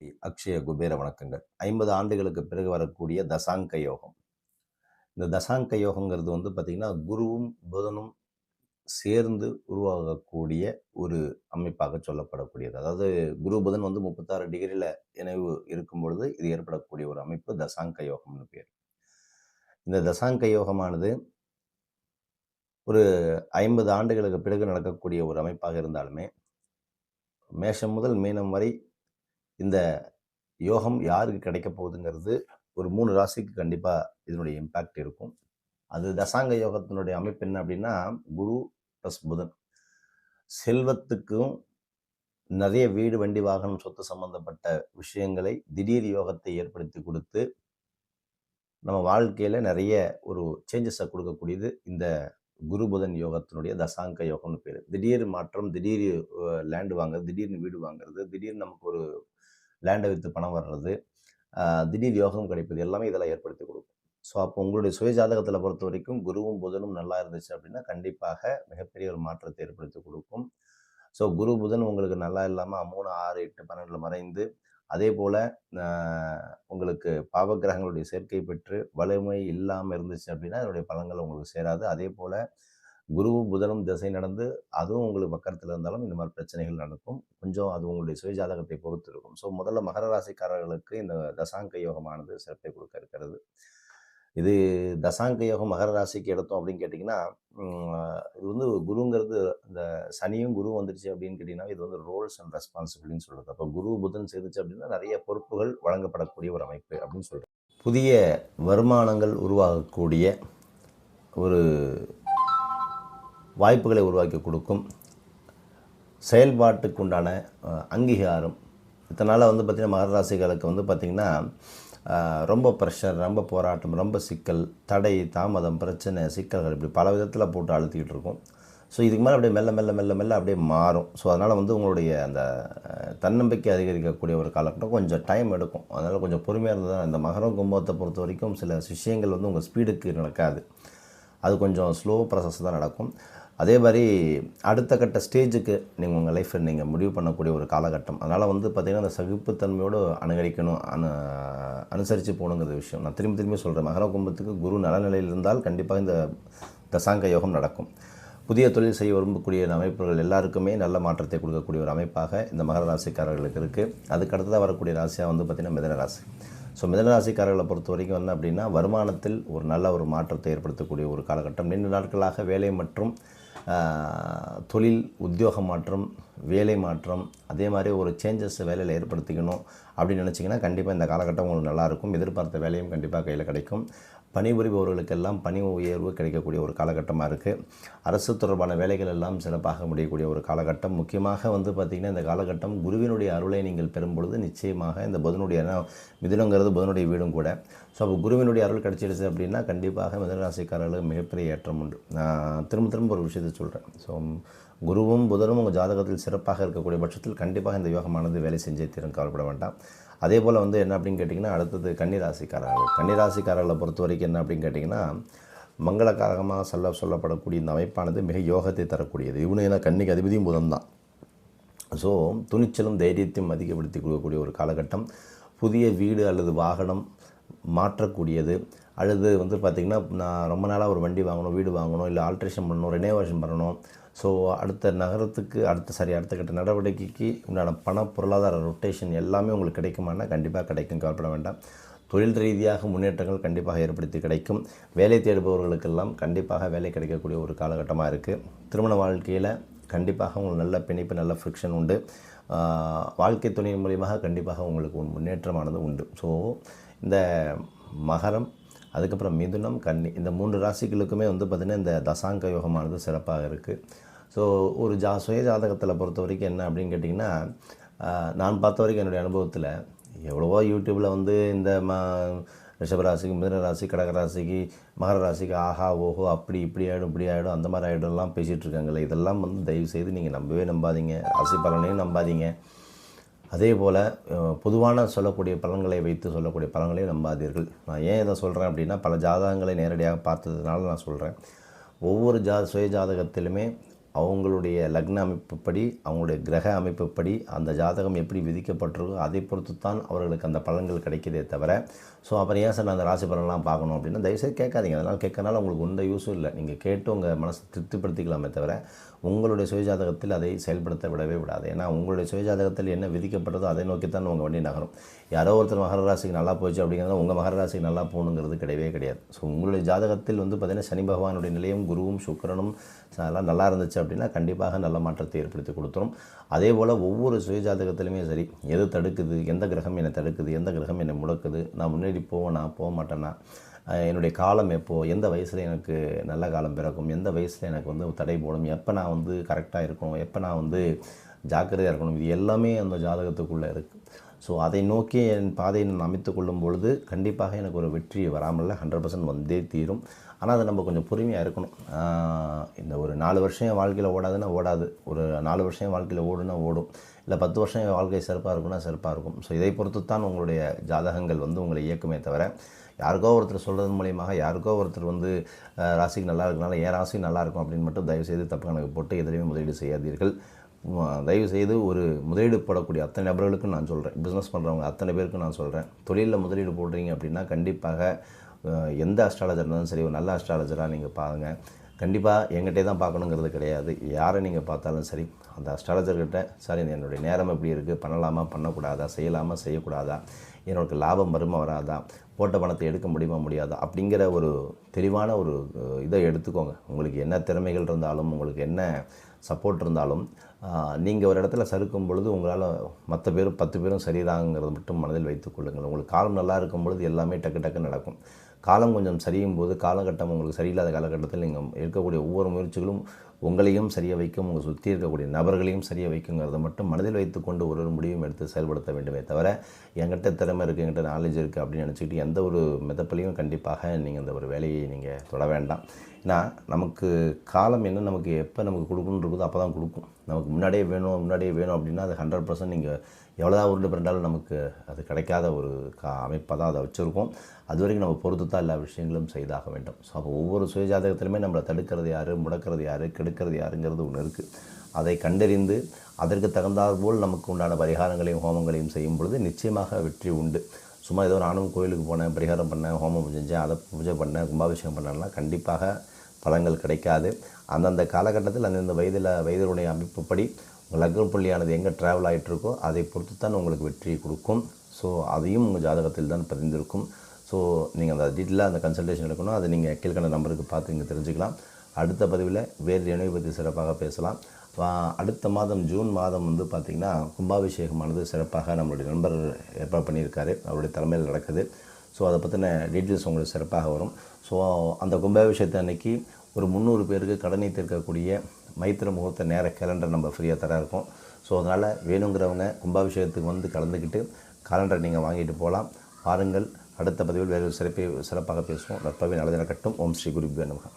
அக்ஷய குபேர வணக்கங்கள். ஐம்பது ஆண்டுகளுக்கு பிறகு வரக்கூடிய தசாங்க யோகம். இந்த தசாங்க யோகங்கிறது வந்து பார்த்திங்கன்னா குருவும் புதனும் சேர்ந்து உருவாகக்கூடிய ஒரு அமைப்பாக சொல்லப்படக்கூடியது. அதாவது குரு புதன் வந்து முப்பத்தாறு டிகிரியில் இணைவு இருக்கும் பொழுது இது ஏற்படக்கூடிய ஒரு அமைப்பு தசாங்க யோகம்னு பேர். இந்த தசாங்க யோகமானது ஒரு ஐம்பது ஆண்டுகளுக்கு பிறகு நடக்கக்கூடிய ஒரு அமைப்பாக இருந்தாலுமே மேஷம் முதல் மீனம் வரை இந்த யோகம் யாருக்கு கிடைக்க போகுதுங்கிறது ஒரு மூணு ராசிக்கு கண்டிப்பாக இதனுடைய இம்பேக்ட் இருக்கும். அது தசாங்க யோகத்தினுடைய அமைப்பு என்ன அப்படின்னா குரு ப்ளஸ் புதன். செல்வத்துக்கும் நிறைய வீடு வண்டி வாகனம் சொத்து சம்பந்தப்பட்ட விஷயங்களை திடீர் யோகத்தை ஏற்படுத்தி கொடுத்து நம்ம வாழ்க்கையில் நிறைய ஒரு சேஞ்சஸை கொடுக்கக்கூடியது இந்த குரு புதன் யோகத்தினுடைய தசாங்க யோகம்னு பேர். திடீர் மாற்றம் திடீர் லேண்டு வாங்குறது திடீர்னு வீடு வாங்குறது திடீர்னு நமக்கு ஒரு லேண்டை விற்று பணம் வர்றது திடீர் யோகம் கிடைப்பது எல்லாமே இதெல்லாம் ஏற்படுத்தி கொடுக்கும். ஸோ அப்போ உங்களுடைய சுய ஜாதகத்தில் பொறுத்த வரைக்கும் குருவும் புதனும் நல்லா இருந்துச்சு அப்படின்னா கண்டிப்பாக மிகப்பெரிய ஒரு மாற்றத்தை ஏற்படுத்தி கொடுக்கும். ஸோ குரு புதன் உங்களுக்கு நல்லா இல்லாமல் மூணு ஆறு எட்டு பன்னெண்டில் மறைந்து அதே போல் உங்களுக்கு பாவகிரகங்களுடைய சேர்க்கை பெற்று வலிமை இல்லாமல் இருந்துச்சு அப்படின்னா அதனுடைய பலன்கள் உங்களுக்கு சேராது. அதே போல் குருவும் புதனும் திசை நடந்து அதுவும் உங்களுக்கு பக்கத்தில் இருந்தாலும் இந்த மாதிரி பிரச்சனைகள் நடக்கும். கொஞ்சம் அது உங்களுடைய சுயஜாதகத்தை பொறுத்து இருக்கும். ஸோ முதல்ல மகர ராசிக்காரர்களுக்கு இந்த தசாங்க யோகமானது சிறப்பை கொடுக்க இருக்கிறது. இது தசாங்க யோகம் மகர ராசிக்கு எடுத்தோம் அப்படின்னு கேட்டிங்கன்னா இது வந்து குருங்கிறது இந்த சனியும் குரு வந்துருச்சு அப்படின்னு கேட்டிங்கன்னா இது வந்து ரோல்ஸ் அண்ட் ரெஸ்பான்சிபிலிட்டின்னு சொல்கிறது அப்போ குரு புதன் சேர்ந்துச்சு அப்படின்னா நிறைய பொறுப்புகள் வழங்கப்படக்கூடிய ஒரு அமைப்பு அப்படின்னு சொல்கிறேன் புதிய வருமானங்கள் உருவாகக்கூடிய ஒரு வாய்ப்புகளை உருவாக்கி கொடுக்கும். செயல்பாட்டுக்கு உண்டான அங்கீகாரம். இதனால் வந்து பார்த்திங்கன்னா மகராசிகளுக்கு வந்து பார்த்திங்கன்னா ரொம்ப ப்ரெஷர் ரொம்ப போராட்டம் ரொம்ப சிக்கல் தடை தாமதம் பிரச்சனை சிக்கல்கள் இப்படி பல விதத்தில் போட்டு அழுத்திக்கிட்டு இருக்கும். ஸோ இதுக்கு மேலே அப்படியே மெல்ல மெல்ல மெல்ல மெல்ல அப்படியே மாறும். ஸோ அதனால் வந்து உங்களுடைய அந்த தன்னம்பிக்கை அதிகரிக்கக்கூடிய ஒரு காலகட்டம் கொஞ்சம் டைம் எடுக்கும். அதனால் கொஞ்சம் பொறுமையாக இருந்தது இந்த மகரம் கும்பத்தை பொறுத்த வரைக்கும் சில விஷயங்கள் வந்து உங்கள் ஸ்பீடுக்கு நடக்காது. அது கொஞ்சம் ஸ்லோ ப்ராசஸ் தான் நடக்கும். அதே மாதிரி அடுத்த கட்ட ஸ்டேஜுக்கு நீங்கள் உங்கள் லைஃப்பில் நீங்கள் முடிவு பண்ணக்கூடிய ஒரு காலகட்டம். அதனால் வந்து பார்த்திங்கன்னா அந்த சகிப்புத்தன்மையோடு அனுகரிக்கணும் அனு அனுசரித்து போகணுங்கிற விஷயம். நான் திரும்பி திரும்பி சொல்கிறேன் மகர கும்பத்துக்கு குரு நலநிலையில் இருந்தால் கண்டிப்பாக இந்த தசாங்க யோகம் நடக்கும். புதிய தொழில் செய்ய விரும்பக்கூடிய அமைப்புகள் எல்லாருக்குமே நல்ல மாற்றத்தை கொடுக்கக்கூடிய ஒரு அமைப்பாக இந்த மகர ராசிக்காரர்களுக்கு இருக்குது அதுக்கு அடுத்ததாக வரக்கூடிய ராசியாக வந்து பார்த்திங்கன்னா மிதன ராசி. ஸோ மிதனராசிக்காரர்களை பொறுத்த வரைக்கும் என்ன அப்படின்னா வருமானத்தில் ஒரு நல்ல ஒரு மாற்றத்தை ஏற்படுத்தக்கூடிய ஒரு காலகட்டம். நீண்ட நாட்களாக வேலை மற்றும் தொழில் உத்தியோக மாற்றம் வேலை மாற்றம் அதே மாதிரி ஒரு சேஞ்சஸ் வேலையில் ஏற்படுத்திக்கணும் அப்படின்னு நினச்சிங்கன்னா கண்டிப்பாக இந்த காலகட்டம் உங்களுக்கு நல்லாயிருக்கும் எதிர்பார்த்த வேலையும் கண்டிப்பாக கையில் கிடைக்கும். பணிபுரிபவர்களுக்கெல்லாம் பணி உயர்வு கிடைக்கக்கூடிய ஒரு காலகட்டமாக இருக்குது அரசு தொடர்பான வேலைகள் எல்லாம் சிறப்பாக முடியக்கூடிய ஒரு காலகட்டம். முக்கியமாக வந்து பார்த்திங்கன்னா இந்த காலகட்டம் குருவினுடைய அருளை நீங்கள் பெறும்பொழுது நிச்சயமாக இந்த புதனுடைய மிதுனங்கிறது புதனுடைய வீடும் கூட. ஸோ அப்போ குருவினுடைய அருள் கிடச்சிடுச்சு அப்படின்னா கண்டிப்பாக மிதனராசிக்காரர்களுக்கு மிகப்பெரிய ஏற்றம் உண்டு. நான் திரும்ப திரும்ப ஒரு விஷயத்தை சொல்கிறேன் ஸோ குருவும் புதனும் உங்கள் ஜாதகத்தில் சிறப்பாக இருக்கக்கூடிய பட்சத்தில் கண்டிப்பாக இந்த யோகமானது வேலை செஞ்சே தீரும். கவலைப்பட வேண்டாம். அதே போல் வந்து என்ன அப்படின்னு கேட்டிங்கன்னா அடுத்தது கன்னிராசிக்காரர்கள். கன்னிராசிக்காரர்களை பொறுத்த வரைக்கும் என்ன அப்படின்னு கேட்டிங்கன்னா மங்களகாரகமாக சொல்ல சொல்லப்படக்கூடிய இந்த அமைப்பானது மிக யோகத்தை தரக்கூடியது. இவனு ஏன்னா கன்னிக்கு அதிபதியும் புதன் தான். ஸோ துணிச்சலும் தைரியத்தையும் அதிகப்படுத்தி கொடுக்கக்கூடிய ஒரு காலகட்டம். புதிய வீடு அல்லது வாகனம் மாற்றக்கூடியது. அல்லது வந்து பார்த்திங்கன்னா நான் ரொம்ப நாளாக ஒரு வண்டி வாங்கணும் வீடு வாங்கணும் இல்லை ஆல்ட்ரேஷன் பண்ணணும் ரெனோவேஷன் பண்ணணும். ஸோ அடுத்த நகரத்துக்கு அடுத்த சரி அடுத்த கட்ட நடவடிக்கைக்கு உண்டான பண பொருளாதார ரொட்டேஷன் எல்லாமே உங்களுக்கு கிடைக்குமானா கண்டிப்பாக கிடைக்கும் கவலைப்பட வேண்டாம். தொழில் ரீதியாக முன்னேற்றங்கள் கண்டிப்பாக ஏற்படுத்தி கிடைக்கும். வேலை தேடுபவர்களுக்கெல்லாம் கண்டிப்பாக வேலை கிடைக்கக்கூடிய ஒரு காலகட்டமாக இருக்குது திருமண வாழ்க்கையில் கண்டிப்பாக உங்களுக்கு நல்ல பிணைப்பு நல்ல ஃப்ரிக்ஷன் உண்டு. வாழ்க்கை துணையின் மூலியமாக கண்டிப்பாக உங்களுக்கு முன்னேற்றமானது உண்டு. ஸோ இந்த மகரம் அதுக்கப்புறம் மிதுனம் கன்னி இந்த மூன்று ராசிகளுக்குமே வந்து பார்த்திங்கன்னா இந்த தசாங்க யோகமானது சிறப்பாக இருக்குது ஸோ ஒரு ஜா சுய ஜாதகத்தில் பொறுத்த வரைக்கும் என்ன அப்படின்னு கேட்டிங்கன்னா நான் பார்த்த வரைக்கும் என்னுடைய அனுபவத்தில் எவ்வளவோ யூடியூப்பில் வந்து இந்த ம ரிஷபராசிக்கு மிதன ராசி கடகராசிக்கு மகர ராசிக்கு ஆஹா ஓஹோ அப்படி இப்படி ஆகிடும் இப்படி ஆகிடும் அந்த மாதிரி ஆகிடும்லாம் பேசிகிட்டு இருக்காங்களே இதெல்லாம் வந்து தயவு செய்து நீங்கள் நம்பவே நம்பாதீங்க. ராசி பலனையும் நம்பாதீங்க. அதே போல் பொதுவான சொல்லக்கூடிய பலன்களை வைத்து சொல்லக்கூடிய பலன்களை நம்பாதீர்கள். நான் ஏன் இதை சொல்கிறேன் அப்படின்னா பல ஜாதகங்களை நேரடியாக பார்த்ததுனால நான் சொல்கிறேன் ஒவ்வொரு ஜா சுய ஜாதகத்திலுமே அவங்களுடைய லக்ன அமைப்புப்படி அவங்களுடைய கிரக அமைப்புப்படி அந்த ஜாதகம் எப்படி விதிக்கப்பட்டிருக்கோ அதை பொறுத்து தான் அவர்களுக்கு அந்த பலன்கள் கிடைக்கிறதே தவிர ஸோ அப்புறம் ஏன் சார் நான் அந்த ராசி பலன்லாம் பார்க்கணும் அப்படின்னா தயவுசெய்து கேட்காதீங்க. அதனால் கேட்கறனால உங்களுக்கு எந்த யூஸும் இல்லை. நீங்கள் கேட்டு உங்கள் மனசை திருப்திப்படுத்திக்கலாமே தவிர உங்களுடைய சுயஜாதகத்தில் அதை செயல்படுத்த விடவே விடாது. ஏன்னா உங்களுடைய சுயஜாதகத்தில் என்ன விதிக்கப்பட்டதோ அதை நோக்கித்தான் உங்கள் வண்டி நகரும். யாரோ ஒருத்தர் மகர ராசிக்கு நல்லா போச்சு அப்படிங்கிறத உங்கள் மகர ராசிக்கு நல்லா போகணுங்கிறது கிடையவே கிடையாது. ஸோ உங்களுடைய ஜாதகத்தில் வந்து பார்த்திங்கன்னா சனி பகவானுடைய நிலையும் குருவும் சுக்கிரனும் அதெல்லாம் நல்லா இருந்துச்சு அப்படின்னா கண்டிப்பாக நல்ல மாற்றத்தை ஏற்படுத்தி கொடுத்துரும். அதே போல் ஒவ்வொரு சுயஜாதகத்திலுமே சரி எது தடுக்குது எந்த கிரகம் என்னை தடுக்குது எந்த கிரகம் என்னை முடக்குது நான் முன்னாடி போவேனா போக மாட்டேனா என்னுடைய காலம் எப்போது எந்த வயசில் எனக்கு நல்ல காலம் பிறக்கும் எந்த வயசில் எனக்கு வந்து தடை போடும் எப்போ நான் வந்து கரெக்டாக இருக்கணும் எப்போ நான் வந்து ஜாக்கிரதையாக இருக்கணும் இது எல்லாமே அந்த ஜாதகத்துக்குள்ளே இருக்குது ஸோ அதை நோக்கி என் பாதையை நான் அமைத்து கொள்ளும் பொழுது கண்டிப்பாக எனக்கு ஒரு வெற்றி வராமல் ஹண்ட்ரட் பர்சன்ட் வந்தே தீரும். ஆனால் அது நம்ம கொஞ்சம் பொறுமையாக இருக்கணும். இந்த ஒரு நாலு வருஷம் என் வாழ்க்கையில் ஓடாதுன்னா ஓடாது. ஒரு நாலு வருஷம் என் வாழ்க்கையில் ஓடுனா ஓடும். இல்லை பத்து வருஷம் என் வாழ்க்கை சிறப்பாக இருக்குன்னா சிறப்பாக இருக்கும். ஸோ இதை பொறுத்து தான் உங்களுடைய ஜாதகங்கள் வந்து உங்களை இயக்குமே தவிர யாருக்கோ ஒருத்தர் சொல்கிறது மூலியமாக யாருக்கோ ஒருத்தர் வந்து ராசிக்கு நல்லா இருக்கனால என் ராசி நல்லா இருக்கும் அப்படின்னு மட்டும் தயவுசெய்து தப்பு கணக்கு போட்டு எதிலையுமே முதலீடு செய்யாதீர்கள். தயவுசெய்து தயவு செய்து ஒரு முதலீடு போடக்கூடிய அத்தனை நபர்களுக்கும் நான் சொல்கிறேன் பிஸ்னஸ் பண்ணுறவங்க அத்தனை பேருக்கும் நான் சொல்கிறேன் தொழிலில் முதலீடு போடுறீங்க அப்படின்னா கண்டிப்பாக எந்த அஸ்ட்ராலஜர் இருந்தாலும் சரி ஒரு நல்ல அஸ்ட்ராலஜராக நீங்கள் பாருங்கள் கண்டிப்பாக எங்கிட்டே தான் பார்க்கணுங்கிறது கிடையாது. யாரை நீங்கள் பார்த்தாலும் சரி அந்த அஸ்ட்ராலஜர்கிட்ட சார் என்னுடைய நேரம் எப்படி இருக்குது பண்ணலாமா? பண்ணக்கூடாதா? செய்யலாமா? செய்யக்கூடாதா? என்னோட லாபம் வருமா வராதா? போட்ட பணத்தை எடுக்க முடியுமா முடியாதா? அப்படிங்கிற ஒரு தெளிவான ஒரு இதை எடுத்துக்கோங்க. உங்களுக்கு என்ன திறமைகள் இருந்தாலும் உங்களுக்கு என்ன சப்போர்ட் இருந்தாலும் நீங்கள் ஒரு இடத்துல சறுக்கும் பொழுது உங்களால் மற்ற பேரும் பத்து பேரும் சரிதாங்கிறத மட்டும் மனதில் வைத்துக் கொள்ளுங்கள். உங்களுக்கு காலம் நல்லா இருக்கும் பொழுது எல்லாமே டக்கு டக்கு நடக்கும். காலம் கொஞ்சம் சரியும் போது காலகட்டம் உங்களுக்கு சரியில்லாத காலகட்டத்தில் நீங்கள் எடுக்கக்கூடிய ஒவ்வொரு முயற்சிகளும் உங்களையும் சரியாக வைக்கும் உங்கள் சுற்றி இருக்கக்கூடிய நபர்களையும் சரியாக வைக்குங்கிறத மட்டும் மனதில் வைத்துக்கொண்டு ஒரு ஒரு முடிவும் எடுத்து செயல்படுத்த வேண்டுமே தவிர என்கிட்ட திறமை இருக்குது என்கிட்ட நாலேஜ் இருக்குது அப்படின்னு நினச்சிக்கிட்டு எந்த ஒரு மிதப்பிலையும் கண்டிப்பாக நீங்கள் அந்த ஒரு வேலையை நீங்கள் தொட வேண்டாம். ஏன்னா நமக்கு காலம் என்ன நமக்கு எப்போ நமக்கு கொடுக்கணுன்றது அப்போ தான் கொடுக்கும். நமக்கு முன்னாடியே வேணும் முன்னாடியே வேணும் அப்படின்னா அது ஹண்ட்ரட் பர்சன்ட் நீங்கள் எவ்வளோதான் உருண்டு பிறண்டாலும் நமக்கு அது கிடைக்காத ஒரு கா அமைப்பாக தான் அதை வச்சுருக்கோம். அது வரைக்கும் நம்ம பொறுத்து தான் எல்லா விஷயங்களும் செய்தாக வேண்டும். ஸோ அப்போ ஒவ்வொரு சுயஜாதகத்திலுமே நம்மளை தடுக்கிறது யார் முடக்கிறது யார் கெடுக்கிறது யாருங்கிறது ஒன்று இருக்குது அதை கண்டறிந்து அதற்கு தகுந்தாற்போல் நமக்கு உண்டான பரிகாரங்களையும் ஹோமங்களையும் செய்யும் பொழுது நிச்சயமாக வெற்றி உண்டு. சும்மா ஏதோ நானும் கோயிலுக்கு போனேன் பரிகாரம் பண்ணேன் ஹோமம் செஞ்சேன் அதை பூஜை பண்ணேன் கும்பாபிஷேகம் பண்ணேன்னா கண்டிப்பாக பலன்கள் கிடைக்காது. அந்தந்த காலகட்டத்தில் அந்தந்த வயதில் வயதினுடைய அமைப்புப்படி உங்கள் லக்ன புள்ளியானது எங்கே ட்ராவல் ஆகிட்டுருக்கோ அதை பொறுத்து தான் உங்களுக்கு வெற்றியை கொடுக்கும். ஸோ அதையும் உங்கள் ஜாதகத்தில் தான் பதிந்திருக்கும். ஸோ நீங்கள் அந்த டீட்டெயிலாக அந்த கன்சல்டேஷன் எடுக்கணும். அதை நீங்கள் கீழ்கண்ட நம்பருக்கு பார்த்து இங்கே தெரிஞ்சுக்கலாம். அடுத்த பதிவில் வேறு இணைவை பற்றி சிறப்பாக பேசலாம். அடுத்த மாதம் ஜூன் மாதம் வந்து பார்த்திங்கன்னா கும்பாபிஷேகமானது சிறப்பாக நம்மளுடைய நண்பர் ஏற்பாடு பண்ணியிருக்காரு. அவருடைய தலைமையில் நடக்குது. ஸோ அதை பற்றின டீட்டெயில்ஸ் உங்களுக்கு சிறப்பாக வரும். ஸோ அந்த கும்பாபிஷேகத்தை அன்னைக்கு ஒரு முந்நூறு பேருக்கு கடனை தீர்க்கக்கூடிய மைத்திர முகூர்த்த நேர கேலண்டர் நம்ம ஃப்ரீயாக தர இருக்கோம். ஸோ அதனால் வேணுங்கிறவங்க கும்பாபிஷேகத்துக்கு வந்து கலந்துக்கிட்டு காலண்டர் நீங்கள் வாங்கிட்டு போகலாம் பாருங்கள். அடுத்த பதிவில் வேறு சிறப்பை சிறப்பாக பேசுவோம். நற்பவி நல்லது நடக்கட்டும் ஓம் ஸ்ரீ குருபியோ நமகா.